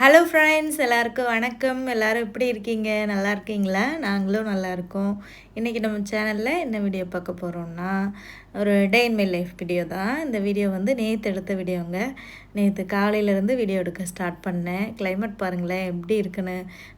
Hello friends எல்லாருக்கும் வணக்கம். எல்லாரும் எப்படி இருக்கீங்க? நல்லா இருக்கீங்களா? நாங்களும் நல்லா இருக்கோம். இன்றைக்கி நம்ம சேனலில் என்ன வீடியோ பார்க்க போகிறோம்னா ஒரு day in my life video தான். இந்த வீடியோ வந்து நேற்று எடுத்த வீடியோங்க நேற்று காலையிலேருந்து வீடியோ எடுக்க ஸ்டார்ட் பண்ணேன். கிளைமேட் பாருங்களேன் எப்படி இருக்குன்னு.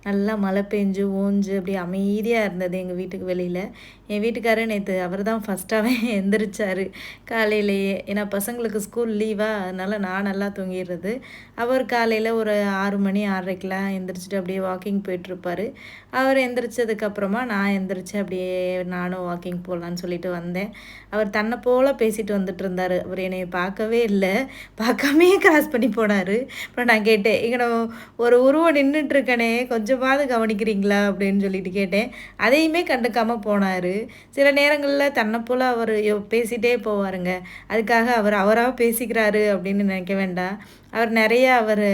நல்லா மழை பெஞ்சு ஓஞ்சு அப்படி அமைதியாக இருந்தது எங்கள் வீட்டுக்கு வெளியில். என் வீட்டுக்காரர் நேற்று அவர் தான் ஃபஸ்ட்டாகவே எந்திரிச்சார். காலையிலேயே. ஏன்னா பசங்களுக்கு ஸ்கூல் லீவாக அதனால் நான் நல்லா தூங்கிடுறது. அவர் காலையில் ஒரு ஆறு மணி ஆறரைக்கெலாம் எந்திரிச்சிட்டு அப்படியே வாக்கிங் போயிட்டுருப்பார். அவர் எந்திரிச்சதுக்கப்புறமா நான் எந்திரிச்சு அப்படியே நானும் வாக்கிங் போகலான்னு சொல்லிட்டு வந்தேன். அவர் தன்னை போல் பேசிட்டு வந்துட்டு இருந்தார். அவர் என்னை பார்க்கவே இல்லை. பார்க்காமே கிராஸ் பண்ணி போனார். அப்புறம் நான் கேட்டேன் இங்கே ஒரு உருவம் நின்றுட்டுருக்கனே கொஞ்சமாவது கவனிக்கிறீங்களா? அப்படின்னு சொல்லிட்டு கேட்டேன். அதையுமே கண்டுக்காமல் போனார். சில நேரங்களில் தன்னை போல் அவர் பேசிகிட்டே போவாருங்க. அதுக்காக அவர் அவராக பேசிக்கிறாரு அப்படின்னு நினைக்க வேண்டாம். அவர் நிறைய அவர்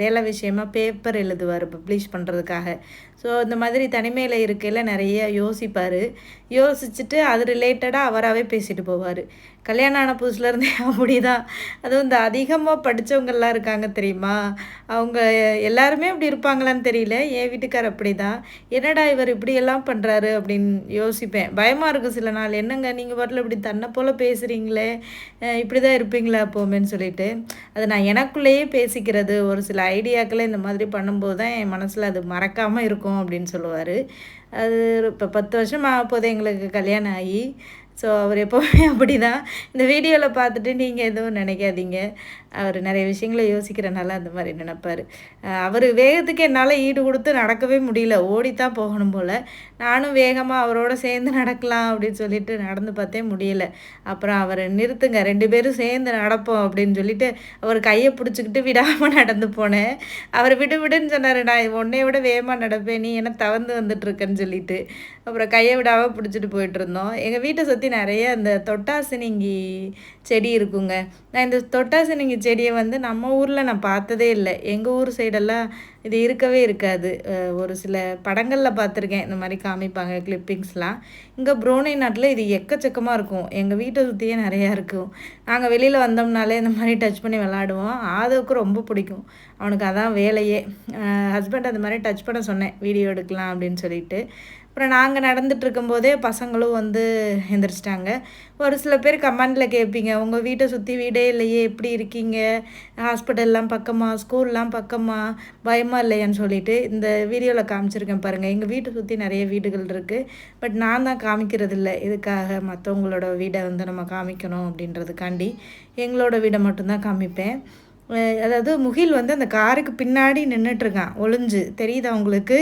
வேலை விஷயமா பேப்பர் எழுதுவார் பப்ளிஷ் பண்ணுறதுக்காக ஸோ இந்த மாதிரி தனிமையில் இருக்கையில் நிறைய யோசிப்பார். யோசிச்சுட்டு அது ரிலேட்டடாக அவராகவே பேசிட்டு போவார். கல்யாணம் ஆன புதுசுலேருந்தே அப்படி தான் அதுவும் இந்த அதிகமாக படித்தவங்கள்லாம் இருக்காங்க தெரியுமா? அவங்க எல்லாருமே அப்படி இருப்பாங்களான்னு தெரியல. என் வீட்டுக்கார் அப்படி தான் என்னடா இவர் இப்படியெல்லாம் பண்ணுறாரு அப்படின்னு யோசிப்பேன். பயமாக இருக்கும் சில நாள். என்னங்க நீங்கள் பாட்டில் இப்படி தன்னை போல் பேசுகிறீங்களே இப்படி தான் இருப்பீங்களா அப்போமேன்னு சொல்லிட்டு. அது நான் எனக்குள்ளேயே பேசிக்கிறது ஒரு சில ஐடியாக்களை இந்த மாதிரி பண்ணும்போது தான் என் மனசில் அது மறக்காமல் இருக்கும் அப்படின்னு சொல்லுவார். அது இப்போ பத்து வருஷம் ஆக போது எங்களுக்கு கல்யாணம் ஆகி. ஸோ அவர் எப்போவுமே அப்படி தான் இந்த வீடியோவில் பார்த்துட்டு நீங்கள் எதுவும் நினைக்காதீங்க. அவர் நிறைய விஷயங்களை யோசிக்கிறனால அந்த மாதிரி நினைப்பார். அவர் வேகத்துக்கு என்னால் ஈடு கொடுத்து நடக்கவே முடியல. ஓடித்தான் போகணும் போல். நானும் வேகமாக அவரோட சேர்ந்து நடக்கலாம் அப்படின்னு சொல்லிட்டு நடந்து பார்த்தே முடியல. அப்புறம் அவர் நிறுத்துங்க. ரெண்டு பேரும் சேர்ந்து நடப்போம் அப்படின்னு சொல்லிட்டு அவர் கையை பிடிச்சிக்கிட்டு விடாமல் நடந்து போனேன். அவர் விடு விடுன்னு சொன்னார். நான் உன்னை விட வேகமாக நடப்பேன். நீ என்ன தவந்து வந்துட்டுருக்கேன்னு சொல்லிட்டு அப்புறம் கையை விடாமல் பிடிச்சிட்டு போயிட்டு இருந்தோம். எங்கள் வீட்டை சுற்றி நிறைய அந்த தொட்டாசினிங்கி செடி இருக்குங்க. நான் இந்த தொட்டாசினிங்கி செடியை வந்து நம்ம ஊரில் நான் பார்த்ததே இல்லை. எங்கள் ஊர் சைடெல்லாம் இது இருக்கவே இருக்காது. ஒரு சில படங்களில் பார்த்துருக்கேன். இந்த மாதிரி காமிப்பாங்க கிளிப்பிங்ஸ்லாம் இங்கே புரோனை நாட்டில் இது எக்கச்சக்கமாக இருக்கும். எங்கள் வீட்டை சுற்றியே நிறையா இருக்கும். நாங்கள் வெளியில் வந்தோம்னாலே இந்த மாதிரி டச் பண்ணி விளாடுவோம் ஆதவுக்கு ரொம்ப பிடிக்கும். அவனுக்கு அதான் வேலையே. ஹஸ்பண்ட் அந்த மாதிரி டச் பண்ண சொன்னேன். வீடியோ எடுக்கலாம் அப்படின்னு சொல்லிட்டு. அப்புறம் நாங்கள் நடந்துட்டு இருக்கும்போதே பசங்களும் வந்து எந்திரிச்சிட்டாங்க. ஒரு சில பேர் கமெண்டில் கேட்பீங்க உங்கள் வீட்டை சுற்றி வீடே இல்லையே எப்படி இருக்கீங்க? ஹாஸ்பிட்டல்லாம் பக்கமாக ஸ்கூல்லாம் பக்கமாக பயமாக இல்லையான்னு சொல்லிட்டு இந்த வீடியோவில் காமிச்சிருக்கேன் பாருங்கள் எங்கள் வீட்டை சுற்றி நிறைய வீடுகள் இருக்குது பட் நான் தான் காமிக்கிறது இல்லை இதுக்காக மற்றவங்களோட வீடை வந்து நம்ம காமிக்கணும் அப்படின்றதுக்காண்டி எங்களோட வீடை மட்டும்தான் காமிப்பேன். அதாவது முகில் வந்து அந்த காருக்கு பின்னாடி நின்றுட்டுருக்கான் ஒளிஞ்சு. தெரியுதா உங்களுக்கு?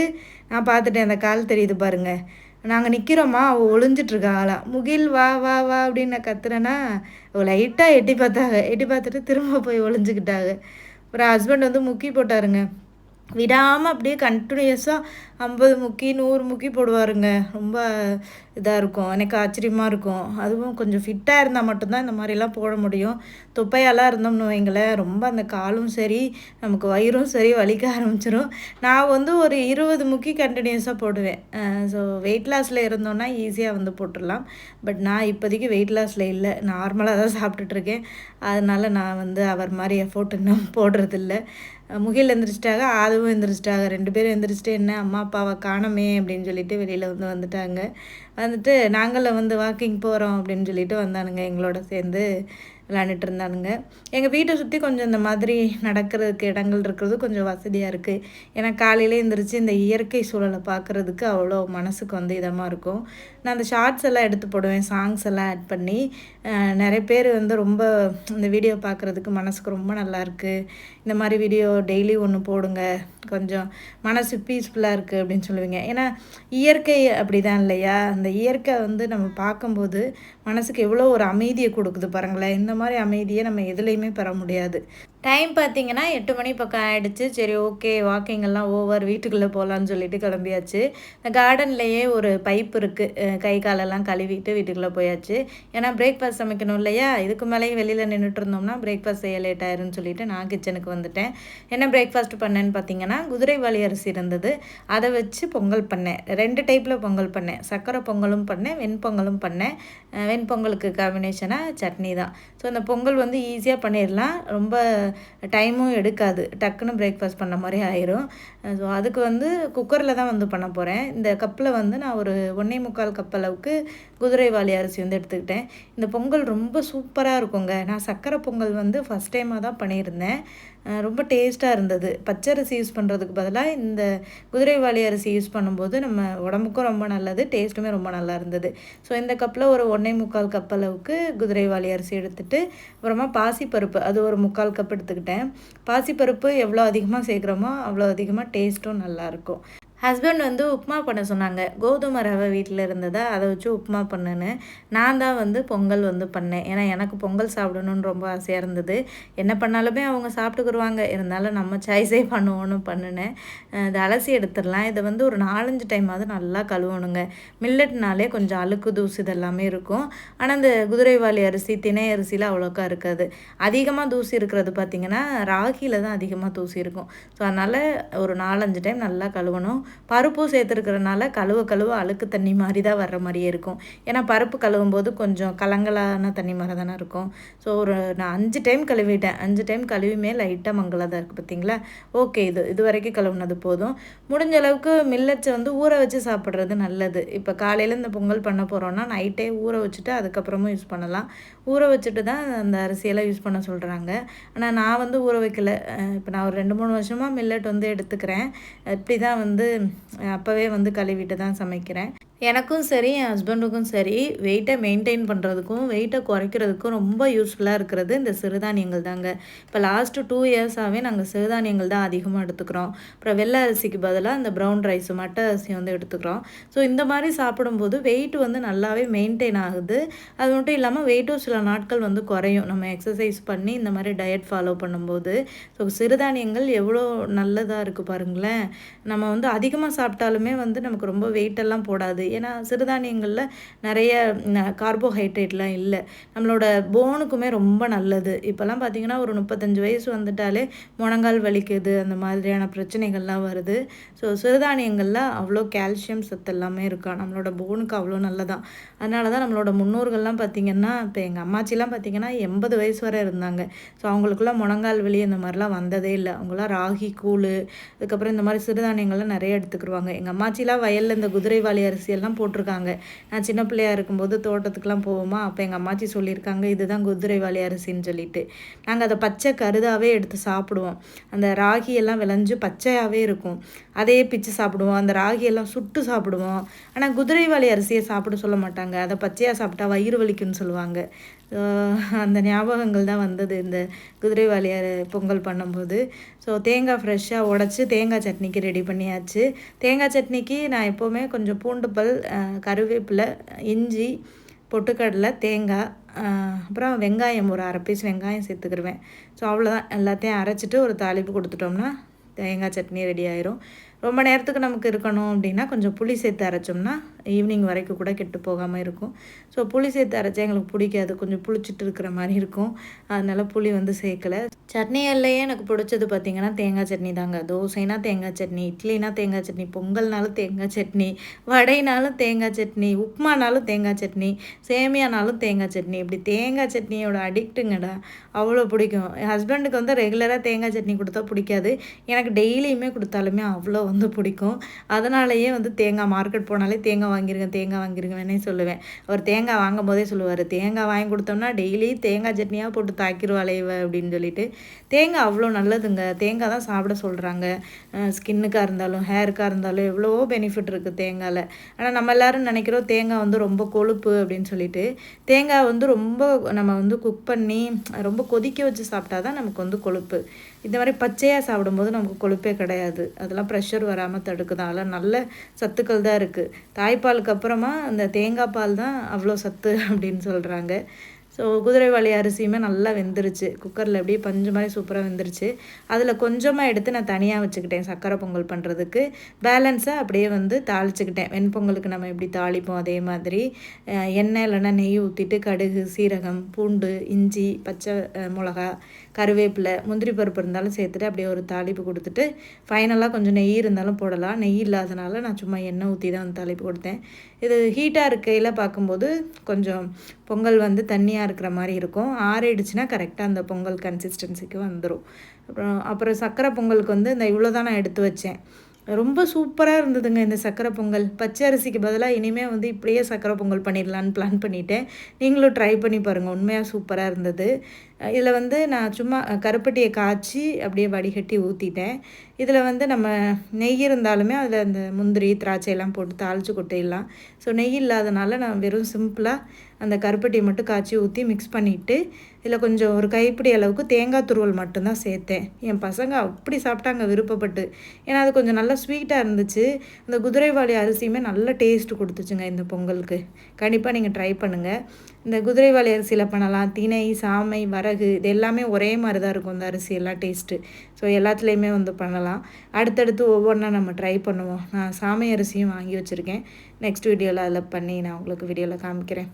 நான் பார்த்துட்டேன். அந்த கால் தெரியுது பாருங்கள் நாங்கள் நிற்கிறோமா அவள் ஒளிஞ்சிட்ருக்கா முகில் வா வா வா அப்படின்னு நான் கத்துறேன்னா அவள் லைட்டாக எட்டி பார்த்தாங்க. எட்டி பார்த்துட்டு திரும்ப போய் ஒளிஞ்சிக்கிட்டாங்க. அப்புறம் ஹஸ்பண்ட் வந்து முக்கி போட்டாருங்க. விடாமல் அப்படியே கண்டினியூஸாக ஐம்பது முக்கி நூறு முக்கி போடுவாருங்க. ரொம்ப இதாக இருக்கும். எனக்கு ஆச்சரியமாக இருக்கும். அதுவும் கொஞ்சம் ஃபிட்டாக இருந்தால் மட்டும்தான் இந்த மாதிரிலாம் போட முடியும். தொப்பையெல்லாம் இருந்தோம்னு வைங்களேன். ரொம்ப அந்த காலும் சரி நமக்கு வயிறும் சரி வலிக்க ஆரம்பிச்சிடும் நான் வந்து ஒரு இருபது முக்கி கண்டினியூஸாக போடுவேன். ஸோ வெயிட் லாஸில் இருந்தோன்னா ஈஸியாக வந்து போட்டுடலாம். பட் நான் இப்போதைக்கு வெயிட் லாஸில் இல்லை. நார்மலாக தான் சாப்பிட்டுட்ருக்கேன் அதனால் நான் வந்து அவர் மாதிரி எஃபோர்ட் இன்னும் போடுறதில்ல. முகில் எந்திரிச்சிட்டாங்க ஆதவும் எந்திரிச்சிட்டாங்க. ரெண்டு பேரும் எந்திரிச்சிட்டு என்ன அம்மா அப்பாவை காணமே அப்படின்னு சொல்லிட்டு வெளியில் வந்து வந்துட்டாங்க. வந்துட்டு நாங்களும் வந்து வாக்கிங் போகிறோம் அப்படின்னு சொல்லிட்டு வந்தானுங்க எங்களோட சேர்ந்து விளாண்டுட்டு இருந்தானுங்க. எங்கள் வீட்டை சுற்றி கொஞ்சம் இந்த மாதிரி நடக்கிறதுக்கு இடங்கள் இருக்கிறது கொஞ்சம் வசதியாக இருக்குது ஏன்னா காலையிலே எழுந்திரிச்சு இந்த இயற்கை சூழலை பார்க்குறதுக்கு அவ்வளோ மனசுக்கு வந்து இதமாக இருக்கும். நான் அந்த ஷார்ட்ஸ் எல்லாம் எடுத்து போடுவேன் சாங்ஸ் எல்லாம் ஆட் பண்ணி நிறைய பேர் வந்து ரொம்ப இந்த வீடியோ பார்க்குறதுக்கு மனசுக்கு ரொம்ப நல்லாயிருக்கு இந்த மாதிரி வீடியோ டெய்லி ஒன்று போடுங்க. கொஞ்சம் மனசு பீஸ்ஃபுல்லாக இருக்குது அப்படின்னு சொல்லுவீங்க. ஏன்னா இயற்கை அப்படி தான் இல்லையா? அந்த இயற்கை வந்து நம்ம பார்க்கும்போது மனசுக்கு எவ்வளோ ஒரு அமைதியை கொடுக்குது பாருங்களேன். இந்த மாதிரி அமைதியை நம்ம எதுலேயுமே பெற முடியாது. டைம் பார்த்தீங்கன்னா எட்டு மணி பக்கம் ஆகிடுச்சு சரி ஓகே வாக்கிங்கெல்லாம் ஓவர் வீட்டுக்குள்ளே போகலான்னு சொல்லிட்டு கிளம்பியாச்சு. இந்த கார்டன்லேயே ஒரு பைப் இருக்குது கை காலெல்லாம் கழுவிட்டு வீட்டுக்குள்ளே போயாச்சு. ஏன்னா பிரேக்ஃபாஸ்ட் சமைக்கணும் இல்லையா? இதுக்கு மேலேயும் வெளியில் நின்றுட்டு இருந்தோம்னா பிரேக்ஃபாஸ்ட் செய்ய லேட் ஆயிரும்னு சொல்லிட்டு நான் கிச்சனுக்கு வந்துட்டேன். என்ன பிரேக்ஃபாஸ்ட் பண்ணேன்னு பார்த்தீங்கன்னா குதிரைவாளி அரிசி இருந்தது. அதை வச்சு பொங்கல் பண்ணேன். ரெண்டு டைப்பில் பொங்கல் பண்ணேன். சர்க்கரை பொங்கலும் பண்ணேன் வெண்பொங்கலும் பண்ணேன். வெண்பொங்கலுக்கு காம்பினேஷனாக சட்னி தான். ஸோ அந்த பொங்கல் வந்து ஈஸியாக பண்ணிடலாம். ரொம்ப டைமும் எடுக்காது. டக்குன்னு பிரேக்ஃபாஸ்ட் பண்ண மாதிரி ஆயிரும். ஸோ அதுக்கு வந்து குக்கரில் தான் வந்து பண்ண போகிறேன் இந்த கப்பில் வந்து நான் ஒரு ஒன்றே முக்கால் கப் அளவுக்கு குதிரைவாளி அரிசி வந்து எடுத்துக்கிட்டேன். இந்த பொங்கல் ரொம்ப சூப்பராக இருக்குங்க. நான் சக்கரை பொங்கல் வந்து ஃபஸ்ட் டைமாக தான் பண்ணியிருந்தேன். ரொம்ப டேஸ்ட்டாக இருந்தது. பச்சரிசி யூஸ் பண்ணுறதுக்கு பதிலாக இந்த குதிரைவாளி அரிசி யூஸ் பண்ணும்போது நம்ம உடம்புக்கும் ரொம்ப நல்லது டேஸ்ட்டுமே ரொம்ப நல்லா இருந்தது. ஸோ இந்த கப்பில் ஒரு ஒன்றே முக்கால் கப் அளவுக்கு குதிரைவாளி அரிசி எடுத்துகிட்டு அப்புறமா பாசிப்பருப்பு. அது ஒரு முக்கால் கப் எடுத்துக்கிட்டேன். பாசிப்பருப்பு எவ்வளோ அதிகமாக சேர்க்குறோமோ அவ்வளோ அதிகமாக டேஸ்ட்டும் நல்லாயிருக்கும் ஹஸ்பண்ட் வந்து உப்புமா பண்ண சொன்னாங்க. கோதுமை ரவை வீட்டில் இருந்ததா அதை வச்சு உப்புமா பண்ணுன்னு. நான் தான் வந்து பொங்கல் வந்து பண்ணேன். ஏன்னா எனக்கு பொங்கல் சாப்பிடணுன்னு ரொம்ப ஆசையாக இருந்தது. என்ன பண்ணாலுமே அவங்க சாப்பிட்டுக்குருவாங்க. இருந்தாலும் நம்ம சாய்ஸே பண்ணுவோன்னு பண்ணினேன். இதை அலசி எடுத்துடலாம். இதை வந்து ஒரு நாலஞ்சு டைமாவது நல்லா கழுவணுங்க. மில்லட்னாலே கொஞ்சம் அழுக்கு தூசு இதெல்லாமே இருக்கும். ஆனால் இந்த குதிரைவாளி அரிசி திணை அரிசியில் அவ்வளோக்கா இருக்காது. அதிகமாக தூசி இருக்கிறது பார்த்திங்கன்னா ராகியில் தான் அதிகமாக தூசி இருக்கும். ஸோ அதனால் ஒரு நாலஞ்சு டைம் நல்லா கழுவணும். பருப்பும் சேர்த்துருக்கிறனால கழுவ கழுவ அழுக்கு தண்ணி மாதிரி தான் வர்ற மாதிரியே இருக்கும். ஏன்னா பருப்பு கழுவும் போது கொஞ்சம் கலங்கலான தண்ணி மாதிரி தானே இருக்கும். ஸோ ஒரு நான் அஞ்சு டைம் கழுவிட்டேன். அஞ்சு டைம் கழுவிமே லைட்டாக மங்களாக தான் இருக்குது பார்த்தீங்களா? ஓகே இது இது வரைக்கும் கழுவுனது போதும். முடிஞ்ச அளவுக்கு மில்லட்ஸை வந்து ஊற வச்சு சாப்பிட்றது நல்லது. இப்போ காலையில் இந்த பொங்கல் பண்ண போகிறோன்னா நைட்டே ஊற வச்சுட்டு அதுக்கப்புறமும் யூஸ் பண்ணலாம். ஊற வச்சுட்டு தான் அந்த அரிசியெல்லாம் யூஸ் பண்ண சொல்கிறாங்க ஆனால் நான் வந்து ஊற வைக்கல. இப்போ நான் ஒரு ரெண்டு மூணு வருஷமாக மில்லட் வந்து எடுத்துக்கிறேன். இப்படி தான் வந்து அப்போவே வந்து கழுவிட்டு தான் சமைக்கிறேன். எனக்கும் சரி என் ஹஸ்பண்டுக்கும் சரி வெயிட்டை மெயின்டைன் பண்ணுறதுக்கும் வெயிட்டை குறைக்கிறதுக்கும் ரொம்ப யூஸ்ஃபுல்லாக இருக்கிறது இந்த சிறுதானியங்கள் தாங்க. இப்போ லாஸ்ட்டு டூ இயர்ஸாகவே நாங்கள் சிறுதானியங்கள் தான் அதிகமாக எடுத்துக்கிறோம். அப்புறம் வெள்ளை அரிசிக்கு பதிலாக இந்த ப்ரௌன் ரைஸ் மட்டை அரிசி வந்து எடுத்துக்கிறோம். ஸோ இந்த மாதிரி சாப்பிடும்போது வெயிட் வந்து நல்லாவே மெயின்டைன் ஆகுது. அது மட்டும் இல்லாமல் வெயிட்டும் சில நாட்கள் வந்து குறையும். நம்ம எக்ஸசைஸ் பண்ணி இந்த மாதிரி டயட் ஃபாலோ பண்ணும்போது. ஸோ சிறுதானியங்கள் எவ்வளோ நல்லதாக இருக்குது பாருங்களேன். நம்ம வந்து அதிக அதிகமாக சாப்பிட்டாலுமே வந்து நமக்கு ரொம்ப வெயிட்டெல்லாம் போடாது. ஏன்னா சிறுதானியங்களில் நிறைய கார்போஹைட்ரேட்லாம் இல்லை. நம்மளோட போனுக்குமே ரொம்ப நல்லது. இப்போல்லாம் பார்த்திங்கன்னா ஒரு முப்பத்தஞ்சு வயசு வந்துட்டாலே முழங்கால் வலிக்குது அந்த மாதிரியான பிரச்சனைகள்லாம் வருது. ஸோ சிறுதானியங்களில் அவ்வளோ கால்சியம் சத்து எல்லாமே இருக்கா? நம்மளோட போனுக்கு அவ்வளோ நல்லதான் அதனால தான் நம்மளோட முன்னோர்கள்லாம் பார்த்திங்கன்னா இப்போ எங்கள் அம்மாச்சிலாம் பார்த்திங்கன்னா எண்பது வயசு வரை இருந்தாங்க. ஸோ அவங்களுக்குலாம் முழங்கால் வலி இந்த மாதிரிலாம் வந்ததே இல்லை. அவங்களாம் ராகி கூழ் அதுக்கப்புறம் இந்த மாதிரி சிறுதானியங்கள்லாம் நிறைய எடுத்துக்கிடுவாங்க. எங்கள் அம்மாச்சிலாம் வயலில் இந்த குதிரைவாளி அரிசியெல்லாம் போட்டிருக்காங்க. நான் சின்ன பிள்ளையாக இருக்கும்போது தோட்டத்துக்குலாம் போவோமா? அப்போ எங்கள் அம்மாச்சி சொல்லியிருக்காங்க இதுதான் குதிரைவாளி அரிசின்னு சொல்லிட்டு. நாங்கள் அதை பச்சை கருதாகவே எடுத்து சாப்பிடுவோம். அந்த ராகி எல்லாம் விளைஞ்சு பச்சையாகவே இருக்கும். அதையே பிச்சு சாப்பிடுவோம். அந்த ராகியெல்லாம் சுட்டு சாப்பிடுவோம். ஆனால் குதிரைவாளி அரிசியை சாப்பிட சொல்ல மாட்டாங்க. அதை பச்சையாக சாப்பிட்டா வயிறு வலிக்குன்னு சொல்லுவாங்க. அந்த ஞாபகங்கள் தான் வந்தது. இந்த குதிரை வாலியார் பொங்கல் பண்ணும்போது. ஸோ தேங்காய் ஃப்ரெஷ்ஷாக உடச்சி தேங்காய் சட்னிக்கு ரெடி பண்ணியாச்சு. தேங்காய் சட்னிக்கு நான் எப்போவுமே கொஞ்சம் பூண்டு பல் கருவேப்பிலை இஞ்சி பொட்டுக்கடலை தேங்காய் அப்புறம் வெங்காயம் ஒரு அரை பீஸ் வெங்காயம் சேர்த்துக்கிடுவேன் ஸோ அவ்வளோதான் எல்லாத்தையும் அரைச்சிட்டு ஒரு தாளிப்பு கொடுத்துட்டோம்னா தேங்காய் சட்னி ரெடி ஆயிரும். ரொம்ப நேரத்துக்கு நமக்கு இருக்கணும் அப்படின்னா கொஞ்சம் புளி சேர்த்து அரைச்சோம்னா ஈவினிங் வரைக்கும் கூட கெட்டு போகாமல் இருக்கும். ஸோ புளி சேர்த்து அரைச்சா எங்களுக்கு பிடிக்காது. கொஞ்சம் புளிச்சிட்டு இருக்கிற மாதிரி இருக்கும். அதனால் புளி வந்து சேர்க்கலை. சட்னிகள்லையே எனக்கு பிடிச்சது பார்த்திங்கன்னா தேங்காய் சட்னி தாங்க. தோசைனா தேங்காய் சட்னி இட்லினா தேங்காய் சட்னி பொங்கல்னாலும் தேங்காய் சட்னி வடைனாலும் தேங்காய் சட்னி உப்புமானாலும் தேங்காய் சட்னி சேமியானாலும் தேங்காய் சட்னி. இப்படி தேங்காய் சட்னியோட அடிக்ட்டுங்கடா அவ்வளோ பிடிக்கும். என் ஹஸ்பண்டுக்கு வந்து ரெகுலராக தேங்காய் சட்னி கொடுத்தா பிடிக்காது. எனக்கு டெய்லியுமே கொடுத்தாலுமே அவ்வளோ வந்து பிடிக்கும். அதனாலேயே வந்து தேங்காய் மார்க்கெட் போனாலே தேங்காய் வாங்கிருங்க தேங்காய் வாங்கிருங்கன்னே சொல்லுவேன். அவர் தேங்காய் வாங்கும் போதே சொல்லுவார் தேங்காய் வாங்கி கொடுத்தோம்னா டெய்லி தேங்காய் சட்னியாக போட்டு தாக்கிடுவாளே இவ அப்படின்னு சொல்லிட்டு. தேங்காய் அவ்வளோ நல்லதுங்க. தேங்காய் தான் சாப்பிட சொல்கிறாங்க ஸ்கின்னுக்காக இருந்தாலும் ஹேருக்காக இருந்தாலும் எவ்வளோ பெனிஃபிட் இருக்குது தேங்காயில். ஆனால் நம்ம எல்லோரும் நினைக்கிறோம் தேங்காய் வந்து ரொம்ப கொழுப்பு அப்படின்னு சொல்லிட்டு. தேங்காய் வந்து ரொம்ப நம்ம வந்து குக் பண்ணி ரொம்ப கொதிக்க வச்சு சாப்பிட்டா தான் நமக்கு வந்து கொழுப்பு. இந்த மாதிரி பச்சையாக சாப்பிடும்போது நமக்கு கொழுப்பே கிடையாது. அதெல்லாம் ப்ரெஷர் வராமல் தடுக்குதான் அதெல்லாம் நல்ல சத்துக்கள் தான் இருக்குது தாய்ப்பாலுக்கு அப்புறமா அந்த தேங்காய் பால் தான் அவ்வளோ சத்து அப்படின்னு சொல்கிறாங்க ஸோ குதிரைவாளி அரிசியுமே நல்லா வெந்துருச்சு. குக்கரில் அப்படியே பஞ்சு மாதிரி சூப்பராக வெந்துருச்சு. அதில் கொஞ்சமாக எடுத்து நான் தனியாக வச்சுக்கிட்டேன் சக்கரை பொங்கல் பண்ணுறதுக்கு பேலன்ஸாக அப்படியே வந்து தாளிச்சுக்கிட்டேன். வெண்பொங்கலுக்கு நம்ம எப்படி தாளிப்போம் அதே மாதிரி. எண்ணெய் இல்லைன்னா நெய் ஊற்றிட்டு கடுகு சீரகம் பூண்டு இஞ்சி பச்சை மிளகா கருவேப்பிலை முந்திரி பருப்பு இருந்தாலும் சேர்த்துட்டு அப்படியே ஒரு தாளிப்பு கொடுத்துட்டு ஃபைனலாக கொஞ்சம் நெய் இருந்தாலும் போடலாம். நெய் இல்லாதனால நான் சும்மா எண்ணெய் ஊற்றி தான் வந்து தாளிப்பு கொடுத்தேன். இது ஹீட்டாக இருக்கையில் பார்க்கும்போது கொஞ்சம் பொங்கல் வந்து தண்ணியாக இருக்கிற மாதிரி இருக்கும். ஆறிடுச்சுன்னா கரெக்டாக அந்த பொங்கல் கன்சிஸ்டன்சிக்கு வந்துடும் அப்புறம் அப்புறம் சர்க்கரை பொங்கலுக்கு வந்து இந்த இவ்வளோ தான் நான் எடுத்து வச்சேன். ரொம்ப சூப்பராக இருந்ததுங்க இந்த சக்கரை பொங்கல். பச்சை அரிசிக்கு பதிலாக இனிமேல் வந்து இப்படியே சக்கரை பொங்கல் பண்ணிடலான்னு பிளான் பண்ணிட்டேன். நீங்களும் ட்ரை பண்ணி பாருங்கள் உண்மையாக சூப்பராக இருந்தது. இதில் வந்து நான் சும்மா கருப்பட்டியை காய்ச்சி அப்படியே வடிகட்டி ஊற்றிட்டேன் இதில் வந்து நம்ம நெய் இருந்தாலுமே அதில் அந்த முந்திரி திராட்சையெல்லாம் போட்டு தாளித்து கொட்டிடலாம். ஸோ நெய் இல்லாதனால நான் வெறும் சிம்பிளாக அந்த கருப்பட்டியை மட்டும் காய்ச்சி ஊற்றி மிக்ஸ் பண்ணிவிட்டு இதில் கொஞ்சம் ஒரு கைப்பிடி அளவுக்கு தேங்காய் துருவல் மட்டும்தான் சேர்த்தேன். என் பசங்க அப்படி சாப்பிட்டாங்க விருப்பப்பட்டு. ஏன்னா அது கொஞ்சம் நல்லா ஸ்வீட்டாக இருந்துச்சு. இந்த குதிரைவாளி அரிசியுமே நல்ல டேஸ்ட் கொடுத்துச்சுங்க இந்த பொங்கலுக்கு. கண்டிப்பாக நீங்கள் ட்ரை பண்ணுங்கள் இந்த குதிரைவாளி அரிசியில் பண்ணலாம். திணை சாமை வரகு இது எல்லாமே ஒரே மாதிரி தான் இருக்கும் அந்த அரிசி எல்லாம் டேஸ்ட்டு ஸோ எல்லாத்துலேயுமே வந்து பண்ணலாம். அடுத்தடுத்து ஒவ்வொன்றா நம்ம ட்ரை பண்ணுவோம். நான் சாமை அரிசியும் வாங்கி வச்சுருக்கேன். நெக்ஸ்ட் வீடியோவில் அதில் பண்ணி நான் உங்களுக்கு வீடியோவில் காமிக்கிறேன்.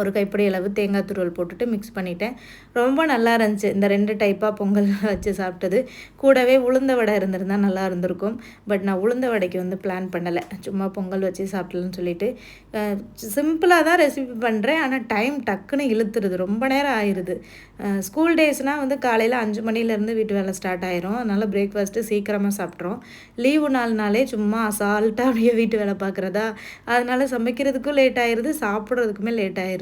ஒரு கைப்பிடி அளவு தேங்காய் துருவல் போட்டுட்டு மிக்ஸ் பண்ணிட்டேன். ரொம்ப நல்லா இருந்துச்சு. இந்த ரெண்டு டைப்பாக பொங்கல் வச்சு சாப்பிட்டது. கூடவே உளுந்த வடை இருந்திருந்தால் நல்லா இருந்திருக்கும். பட் நான் உளுந்த வடைக்கு வந்து பிளான் பண்ணலை. சும்மா பொங்கல் வச்சு சாப்பிடலன்னு சொல்லிட்டு. சிம்பிளாக தான் ரெசிபி பண்ணுறேன் ஆனால் டைம் டக்குன்னு இழுத்துருது. ரொம்ப நேரம் ஆயிடுது ஸ்கூல் டேஸ்னால் வந்து காலையில் அஞ்சு மணிலேருந்து வீட்டு வேலை ஸ்டார்ட் ஆயிரும். அதனால் பிரேக்ஃபாஸ்ட்டு சீக்கிரமாக சாப்பிட்றோம் லீவு நாள்னாலே சும்மா அசால்ட்டாக அப்படியே வீட்டு வேலை பார்க்குறதா? அதனால் சமைக்கிறதுக்கும் லேட் ஆயிடுது சாப்பிட்றதுக்குமே லேட் ஆயிடுது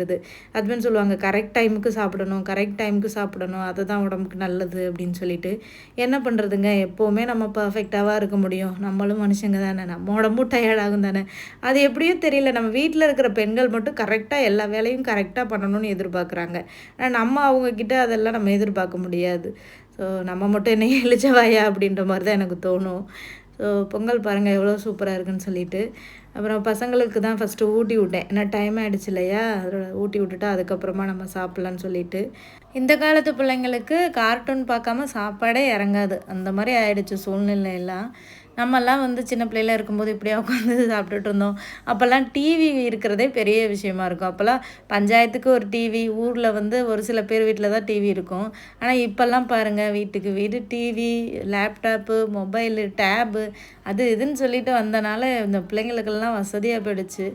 ஹஸ்பண்ட் சொல்லுவாங்க கரெக்ட் டைமுக்கு சாப்பிடணும் கரெக்ட் டைமுக்கு சாப்பிடணும். அதுதான் உடம்புக்கு நல்லது அப்படின்னு சொல்லிட்டு. என்ன பண்ணுறதுங்க எப்போவுமே நம்ம பர்ஃபெக்டாக இருக்க முடியும். நம்மளும் மனுஷங்க தானே. நம்ம உடம்பும் டயர்டாகும் தானே. அது எப்படியோ தெரியல. நம்ம வீட்டில் இருக்கிற பெண்கள் மட்டும் கரெக்டாக எல்லா வேலையும் கரெக்டாக பண்ணணும்னு எதிர்பார்க்குறாங்க. ஆனால் நம்ம அவங்கக்கிட்ட அதெல்லாம் நம்ம எதிர்பார்க்க முடியாது. ஸோ நம்ம மட்டும் என்ன எழுச்சவாயா அப்படின்ற மாதிரி தான் எனக்கு தோணும். ஸோ பொங்கல் பாருங்கள் எவ்வளோ சூப்பராக இருக்குன்னு சொல்லிட்டு. அப்புறம் பசங்களுக்கு தான் ஃபஸ்ட்டு ஊட்டி விட்டேன். ஏன்னா டைம் ஆகிடுச்சு இல்லையா? அதோட ஊட்டி விட்டுட்டா அதுக்கப்புறமா நம்ம சாப்பிட்லான்னு சொல்லிட்டு. இந்த காலத்து பிள்ளைங்களுக்கு கார்ட்டூன் பார்க்காம சாப்பாடே இறங்காது. அந்த மாதிரி ஆயிடுச்சு சூழ்நிலை எல்லாம் நம்மெல்லாம் வந்து சின்ன பிள்ளையில இருக்கும்போது இப்படியே உட்காந்து சாப்பிட்டுட்டு இருந்தோம். அப்போல்லாம் டிவி இருக்கிறதே பெரிய விஷயமா இருக்கும். அப்போல்லாம் பஞ்சாயத்துக்கு ஒரு டிவி ஊரில் வந்து ஒரு சில பேர் வீட்டில் தான் டிவி இருக்கும். ஆனால் இப்போல்லாம் பாருங்கள் வீட்டுக்கு வீடு டிவி லேப்டாப்பு மொபைலு டேபு அது இதுன்னு சொல்லிட்டு வந்தனால இந்த பிள்ளைங்களுக்கெல்லாம் வசதியாக போயிடுச்சு.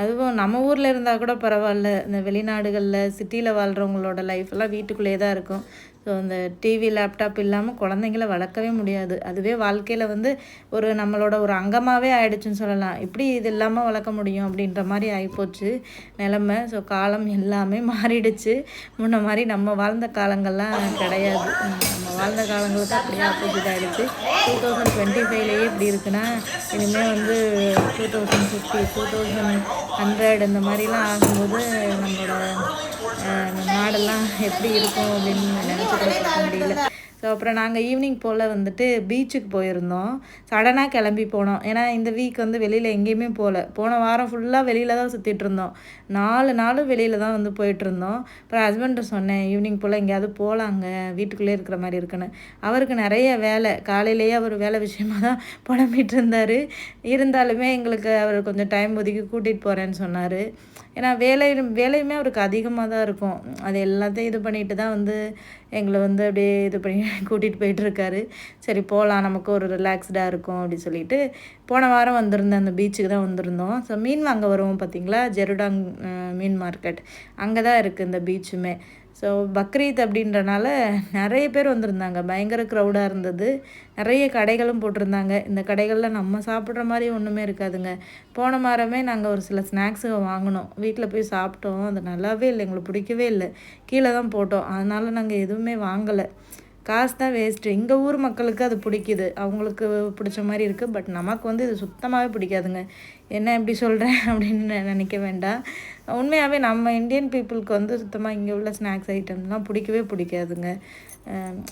அதுவும் நம்ம ஊரில் இருந்தால் கூட பரவாயில்ல. இந்த வெளிநாடுகளில் சிட்டியில் வாழ்கிறவங்களோட லைஃப்லாம் வீட்டுக்குள்ளேயே தான் இருக்கும். ஸோ அந்த டிவி லேப்டாப் இல்லாமல் குழந்தைங்கள வளர்க்கவே முடியாது. அதுவே வாழ்க்கையில் வந்து ஒரு நம்மளோட ஒரு அங்கமாகவே ஆயிடுச்சுன்னு சொல்லலாம். இப்படி இது இல்லாமல் வளர்க்க முடியும் அப்படின்ற மாதிரி ஆகிப்போச்சு நிலமை. ஸோ காலம் எல்லாமே மாறிடுச்சு. முன்ன மாதிரி நம்ம வாழ்ந்த காலங்கள்லாம் கிடையாது. நம்ம வாழ்ந்த காலங்களுக்கு அப்படியே ஆப்போசிட் ஆகிடுச்சு டூ தௌசண்ட் டுவெண்ட்டி ஃபைவ்லேயே இப்படி இருக்குன்னா இனிமேல் வந்து two thousand fifty two thousand hundred இந்த மாதிரிலாம் ஆகும்போது நம்மளோட நாடெல்லாம் எப்படி இருக்கும் அப்படின்னு நினச்சி கூட பார்க்க முடியல. ஸோ அப்புறம் நாங்கள் ஈவினிங் போல் வந்துட்டு பீச்சுக்கு போயிருந்தோம். சடனாக கிளம்பி போனோம். ஏன்னா இந்த வீக் வந்து வெளியில் எங்கேயுமே போகல போன வாரம் ஃபுல்லாக வெளியில் தான் சுற்றிட்டு இருந்தோம். நாலு நாளும் வெளியில் தான் வந்து போயிட்டுருந்தோம் அப்புறம் ஹஸ்பண்ட்டை சொன்னேன் ஈவினிங் போல் எங்கேயாவது போகலாங்க வீட்டுக்குள்ளே இருக்கிற மாதிரி இருக்குன்னு. அவருக்கு நிறைய வேலை. காலையிலேயே அவர் வேலை விஷயமாக தான் புலம்பிகிட்டு இருந்தார். இருந்தாலுமே எங்களுக்கு அவர் கொஞ்சம் டைம் ஒதுக்கி கூட்டிகிட்டு போகிறேன்னு சொன்னார். ஏன்னா வேலை வேலையுமே அவருக்கு அதிகமாக தான் இருக்கும். அது எல்லாத்தையும் இது பண்ணிட்டு தான் வந்து எங்களை வந்து அப்படியே இது பண்ணி கூட்டிகிட்டு போயிட்டுருக்காரு. சரி போகலாம் நமக்கு ஒரு ரிலாக்ஸ்டாக இருக்கும் அப்படின்னு சொல்லிட்டு போன வாரம் வந்திருந்தேன் அந்த பீச்சுக்கு தான் வந்திருந்தோம். ஸோ மீன் வாங்க வருவோம் பார்த்தீங்களா? ஜெருடாங் மீன் மார்க்கெட் அங்கே தான் இருக்குது இந்த பீச்சுமே ஸோ பக்ரீத் அப்படின்றனால நிறைய பேர் வந்திருந்தாங்க. பயங்கர க்ரௌடாக இருந்தது. நிறைய கடைகளும் போட்டிருந்தாங்க. இந்த கடைகளில் நம்ம சாப்பிட்ற மாதிரி ஒன்றுமே இருக்காதுங்க. போன வாரமே நாங்கள் ஒரு சில ஸ்நாக்ஸு வாங்கினோம். வீட்டில் போய் சாப்பிட்டோம். அது நல்லாவே இல்லை. எங்களுக்கு பிடிக்கவே இல்லை. கீழே தான் போட்டோம். அதனால் நாங்கள் எதுவுமே வாங்கலை. காசு தான் வேஸ்ட்டு எங்கள் ஊர் மக்களுக்கு அது பிடிக்குது. அவங்களுக்கு பிடிச்ச மாதிரி இருக்குது பட் நமக்கு வந்து இது சுத்தமாகவே பிடிக்காதுங்க. என்ன எப்படி சொல்கிறேன் அப்படின்னு நினைக்க வேண்டாம். உண்மையாகவே நம்ம இந்தியன் பீப்புளுக்கு வந்து சுத்தமாக இங்கே உள்ள ஸ்நாக்ஸ் ஐட்டம்லாம் பிடிக்கவே பிடிக்காதுங்க.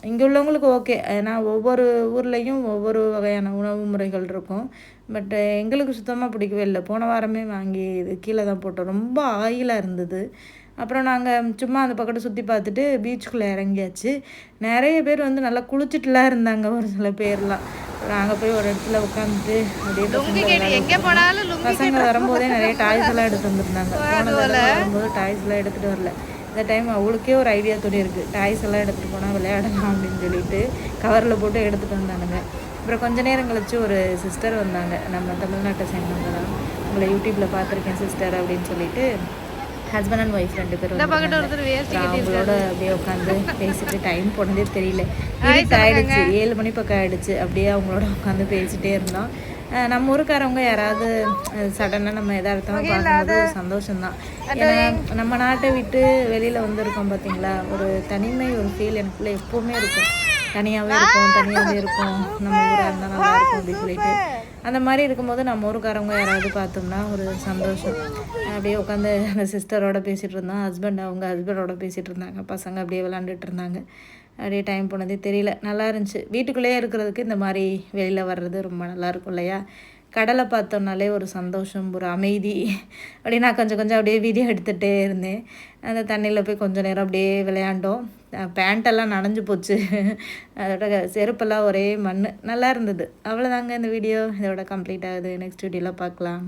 இங்கே உள்ளவங்களுக்கு ஓகே ஏன்னா ஒவ்வொரு ஊர்லேயும் ஒவ்வொரு வகையான உணவு முறைகள் இருக்கும். பட் எங்களுக்கு சுத்தமாக பிடிக்கவே இல்லை. போன வாரமே வாங்கி இது கீழே தான் போட்டோம். ரொம்ப ஆயிலாக இருந்தது. அப்புறம் நாங்கள் சும்மா அந்த பக்கத்தை சுற்றி பார்த்துட்டு பீச்சுக்குள்ளே இறங்கியாச்சு. நிறைய பேர் வந்து நல்லா குளிச்சுட்டுலாம் இருந்தாங்க ஒரு சில பேர்லாம். நாங்கள் போய் ஒரு இடத்துல உட்காந்துட்டு அப்படியே எங்கே போனாலும் பசங்க வரும்போதே நிறைய டாய்ஸ் எல்லாம் எடுத்து வந்திருந்தாங்க. போன வரும்போது டாய்ஸ் எல்லாம் எடுத்துகிட்டு வரல. இந்த டைம் அவளுக்கே ஒரு ஐடியா துணி இருக்குது டாய்ஸ் எல்லாம் எடுத்துகிட்டு போனால் விளையாடலாம் அப்படின்னு சொல்லிட்டு கவரில் போட்டு எடுத்துகிட்டு வந்தானுங்க. அப்புறம் கொஞ்ச நேரம் கழிச்சு ஒரு சிஸ்டர் வந்தாங்க. நம்ம தமிழ்நாட்டை சேர்ந்தவங்க தான். உங்களை யூடியூப்பில் பார்த்துருக்கேன் சிஸ்டர் அப்படின்னு சொல்லிட்டு. ஹஸ்பண்ட் அண்ட் ஒய்ஃப் ரெண்டு பேரும் அவங்களோட அப்படியே உட்காந்து பேசிட்டு டைம் போனதே தெரியல. ஆயிடுச்சு ஏழு மணி பக்கம் ஆயிடுச்சு. அப்படியே அவங்களோட உட்காந்து பேசிட்டே இருந்தோம். நம்ம ஊருக்காரவங்க யாராவது சடனாக நம்ம எதார்த்தமாக பார்க்கும்போது சந்தோஷம்தான். ஏன்னா நம்ம நாட்டை விட்டு வெளியில் வந்திருக்கோம் பார்த்தீங்களா ஒரு தனிமை ஒரு ஃபீல் எனக்குள்ளே எப்போவுமே இருக்கும். தனியாகவே இருக்கும் தனியாகவே இருக்கும். நம்ம ஊராக இருந்தால் நல்லா இருக்கும் அப்படின்னு சொல்லிட்டு. அந்த மாதிரி இருக்கும்போது நம்ம ஊருக்காரவங்க யாராவது பார்த்தோம்னா ஒரு சந்தோஷம். அப்படியே உட்காந்து அந்த சிஸ்டரோட பேசிகிட்டு இருந்தோம். ஹஸ்பண்ட் அவங்க ஹஸ்பண்டோட பேசிகிட்டு இருந்தாங்க. பசங்க அப்படியே விளாண்டுட்டு இருந்தாங்க. அப்படியே டைம் போனதே தெரியல. நல்லா இருந்துச்சு. வீட்டுக்குள்ளேயே இருக்கிறதுக்கு இந்த மாதிரி வெளியில் வர்றது ரொம்ப நல்லாயிருக்கும் இல்லையா? கடலை பார்த்தோம்னாலே ஒரு சந்தோஷம் ஒரு அமைதி. அப்படியே நான் கொஞ்சம் கொஞ்சம் அப்படியே வீடியோ எடுத்துகிட்டே இருந்தேன். அந்த தண்ணியில் போய் கொஞ்சம் நேரம் அப்படியே விளையாண்டோம். பேண்ட்டெல்லாம் நனைஞ்சு போச்சு. அதோட செருப்பெல்லாம் ஒரே மண் நல்லா இருந்தது. அவ்வளோதாங்க இந்த வீடியோ. இதோட கம்ப்ளீட் ஆகுது நெக்ஸ்ட் வீடியோவில் பார்க்கலாம்.